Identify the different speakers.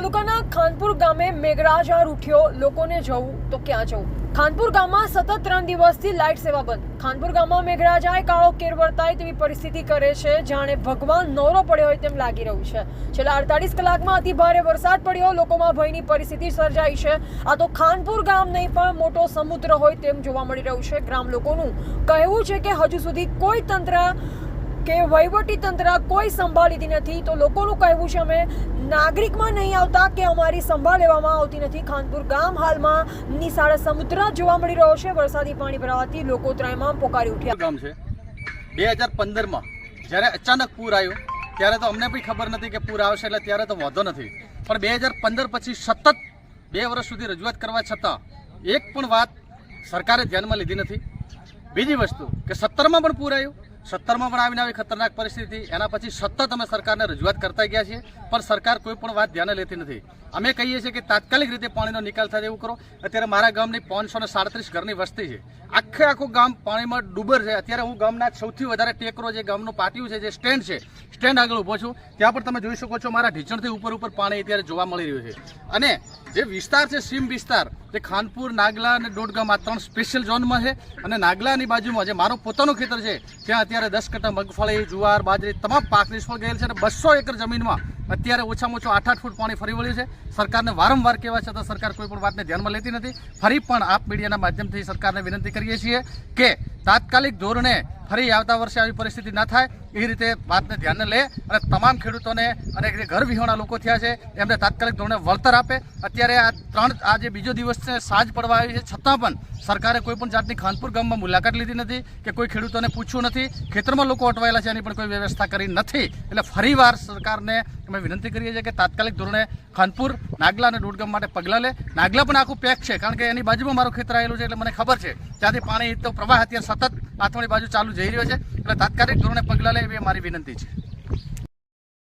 Speaker 1: તાલુકાના ખાનપુર ગામે મેઘરાજાર ઉઠ્યો લોકોને જવું, તો ક્યાં જવું? ખાનપુર ગામમાં સતત ત્રણ દિવસથી લાઇટ સેવા બંધ. ખાનપુર ગામમાં મેઘરાજાએ કાળો કેર વર્તાય તેવી પરિસ્થિતિ કરે છે, જાણે ભગવાન નવરો પડ્યો હોય તેમ લાગી રહ્યું છે. છેલ્લા અડતાલીસ કલાકમાં અતિ ભારે વરસાદ પડ્યો, લોકોમાં ભયની પરિસ્થિતિ સર્જાઈ છે. આ તો ખાનપુર ગામ નહીં, પણ મોટો સમુદ્ર હોય તેમ જોવા મળી રહ્યું છે ગ્રામ લોકોનું કહેવું છે કે હજુ સુધી કોઈ તંત્ર કે વહીવટી તંત્ર કોઈ સંભાળ લીધી નથી, તો લોકોનું કહેવું છે અમે નાગરિકમાં નહીં આવતા કે અમારી સંભાળ લેવામાં આવતી નથી. ખાનપુર ગામ હાલમાં નિશાળ સમુદ્ર જોવા મળી રહ્યો છે. વરસાદી પાણી ભરાવાથી લોકો ત્રણમાં પોકારી ઉઠ્યા.
Speaker 2: ગામ છે. બે હજાર પંદરમાં જ્યારે અચાનક પૂર આવ્યું, ત્યારે તો અમને પણ ખબર નથી કે પૂર આવશે એટલે ત્યારે તો વાંધો નથી. પણ બે હજાર પંદર પછી સતત બે વર્ષ સુધી રજૂઆત કરવા છતાં એક પણ વાત સરકારે ધ્યાનમાં લીધી નથી. બીજી વસ્તુ કે સત્તરમાં પણ પૂર આવ્યું સત્તરમાં પણ આવીને આવી ખતરનાક પરિસ્થિતિ. એના પછી સતત અમે સરકારને રજૂઆત કરતા ગયા છીએ, પણ સરકાર કોઈ પણ વાત ધ્યાને લેતી નથી. અમે કહીએ છીએ કે તાત્કાલિક રીતે પાણીનો નિકાલ થાય એવું કરો. અત્યારે મારા ગામની પાંચસો સાડત્રીસ ઘરની વસ્તી છે. આખે આખું ગામ પાણીમાં ડૂબર છે. અત્યારે હું ગામના સૌથી વધારે ટેકરો જે ગામનું પાટિયું છે, જે સ્ટેન્ડ છે, સ્ટેન્ડ આગળ ઊભો છું. ત્યાં પણ તમે જોઈ શકો છો મારા ઢીચણથી ઉપર ઉપર પાણી અત્યારે જોવા મળી રહ્યું છે. અને જે વિસ્તાર છે સીમ વિસ્તાર, જે ખાનપુર, નાગલા અને દોડગામ, આ ત્રણ સ્પેશિયલ ઝોનમાં છે. અને નાગલાની બાજુમાં જે મારું પોતાનું ખેતર છે, ત્યાં અત્યારે દસ કટ્ટા મગફળી, જુવાર, બાજરી, તમામ પાક નિષ્ફળ ગયેલ છે અને બસો એકર જમીનમાં અત્યારે ઓછામાં ઓછું આઠ આઠ ફૂટ પાણી ફરી વળ્યું છે. સરકારને વારંવાર કહેવા છતાં સરકાર કોઈ પણ વાતને ધ્યાનમાં લેતી નથી. ફરી પણ આપ મીડિયાના માધ્યમથી સરકારને વિનંતી કરીએ છીએ કે તાત્કાલિક ધોરણે ફરી આવતા વર્ષે આવી પરિસ્થિતિ ના થાય, એ રીતે વાતને ધ્યાને લે અને તમામ ખેડૂતોને અને ઘર વિહોણા લોકો થયા છે, એમને તાત્કાલિક ધોરણે વળતર આપે. અત્યારે આ ત્રણ, આ જે બીજો દિવસ છે, સાજ પડવા આવી છે, છતાં પણ સરકારે કોઈ પણ જાતની ખાનપુર ગામમાં મુલાકાત લીધી નથી કે કોઈ ખેડૂતોને પૂછ્યું નથી. ખેતરમાં લોકો અટવાયેલા છે, એની પણ કોઈ વ્યવસ્થા કરી નથી. એટલે ફરીવાર સરકારને અમે વિનંતી કરીએ છીએ કે તાત્કાલિક ધોરણે ખાનપુર, નાગલા અને દોડગામ માટે પગલાં લે. નાગલા પણ આખું પેક છે, કારણ કે એની બાજુમાં મારું ખેતર આવેલું છે એટલે મને ખબર છે. ત્યાંથી પાણી, તો પ્રવાહ અત્યારે સતત આથમણી બાજુ ચાલુ જઈ રહ્યો છે. એટલે તાત્કાલિક ધોરણે પગલાં લે એવી મારી વિનંતી છે.